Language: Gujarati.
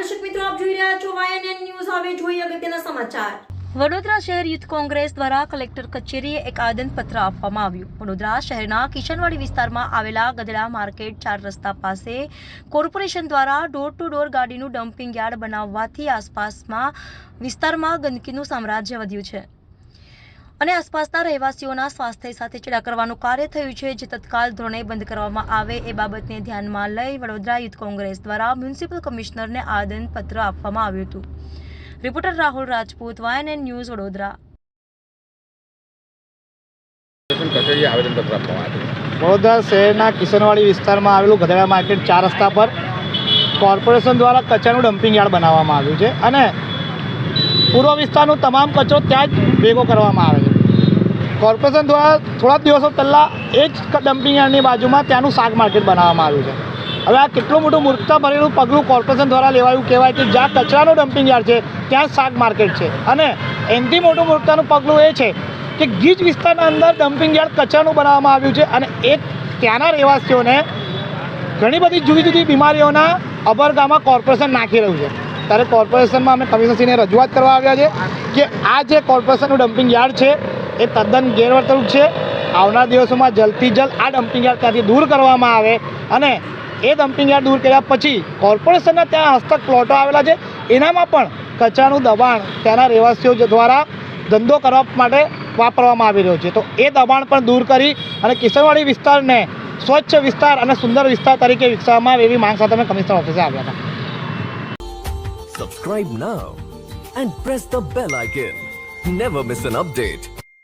દર્શક મિત્રો, આપ જોઈ રહ્યા છો વાયએનએન ન્યૂઝ હવે જોઈએ અગત્યના સમાચાર. વડોદરા શહેર યુથ કોંગ્રેસ દ્વારા કલેક્ટર કચેરીએ એક આદનપત્ર આપવામાં આવ્યું. વડોદરા શહેરના કિશનવાડી વિસ્તારમાં આવેલા ગધડા માર્કેટ ચાર રસ્તા પાસે કોર્પોરેશન દ્વારા ડોર ટુ ડોર ગાડીનું ડમ્પિંગ યાર્ડ બનાવવાથી આસપાસમાં વિસ્તારમાં ગંદકીનું સામ્રાજ્ય વધ્યું છે. અને આસપાસના રહેવાસીઓના સ્વાસ્થ્ય સાથે ચેડા કરવાનું કાર્ય થયું છે, જે તત્કાલ ધોરણે બંધ કરવામાં આવે એ બાબતને ધ્યાનમાં લઈ વડોદરા યુથ કોંગ્રેસ દ્વારા મ્યુનિસિપલ કમિશનરને આવેદનપત્ર આપવામાં આવ્યું હતું. Reporter Rahul Rajput, YNN news Vadodara. Vadodara શહેરના કિશનવાડી વિસ્તારમાં આવેલું ગધેડા માર્કેટ ચાર રસ્તા પર કોર્પોરેશન દ્વારા કચરાનું ડમ્પિંગ યાર્ડ બનાવવામાં આવ્યું છે અને પૂર્વ વિસ્તારનો તમામ કચરો ત્યાં જ ભેગો કરવામાં આવે છે. કોર્પોરેશન દ્વારા થોડા દિવસો પહેલાં એ જ ડમ્પિંગ યાર્ડની બાજુમાં ત્યાંનું શાક માર્કેટ બનાવવામાં આવ્યું છે. હવે આ કેટલું મોટું મૂર્ખતા ભરેલું પગલું કોર્પોરેશન દ્વારા લેવાયું કહેવાય કે જ્યાં કચરાનું ડમ્પિંગ યાર્ડ છે, ત્યાં શાક માર્કેટ છે. અને એનાથી મોટું મૂર્ખતાનું પગલું એ છે કે ગીચ વિસ્તારના અંદર ડમ્પિંગ યાર્ડ કચરાનું બનાવવામાં આવ્યું છે અને એ ત્યાંના રહેવાસીઓને ઘણી બધી જુદી જુદી બીમારીઓના અબરગામાં કોર્પોરેશન નાખી રહ્યું છે. ત્યારે કોર્પોરેશનમાં અમે કમિશનરશ્રીને રજૂઆત કરવા આવ્યા છે કે આ જે કોર્પોરેશનનું ડમ્પિંગ યાર્ડ છે એ તદ્દન ગેરવર્તણૂક છે. આવનાર દિવસોમાં જલ્દથી જલ્દ આ ડમ્પિંગ યાર્ડ ત્યાંથી દૂર કરવામાં આવે અને એ ડમ્પિંગ યાર્ડ દૂર કર્યા પછી કોર્પોરેશનના ત્યાં હસ્તક પ્લોટો આવેલા છે. એનામાં પણ કચરાનું દબાણ ત્યાંના રહેવાસીઓ દ્વારા ધંધો કરવા માટે વાપરવામાં આવી રહ્યો છે. તો એ દબાણ પણ દૂર કરી અને કિશનવાડી વિસ્તારને સ્વચ્છ વિસ્તાર અને સુંદર વિસ્તાર તરીકે વિકસાવવામાં આવે એવી માંગ સાથે અમે કમિશનર ઓફિસે આવ્યા હતા. Subscribe now and press the bell icon never miss an update.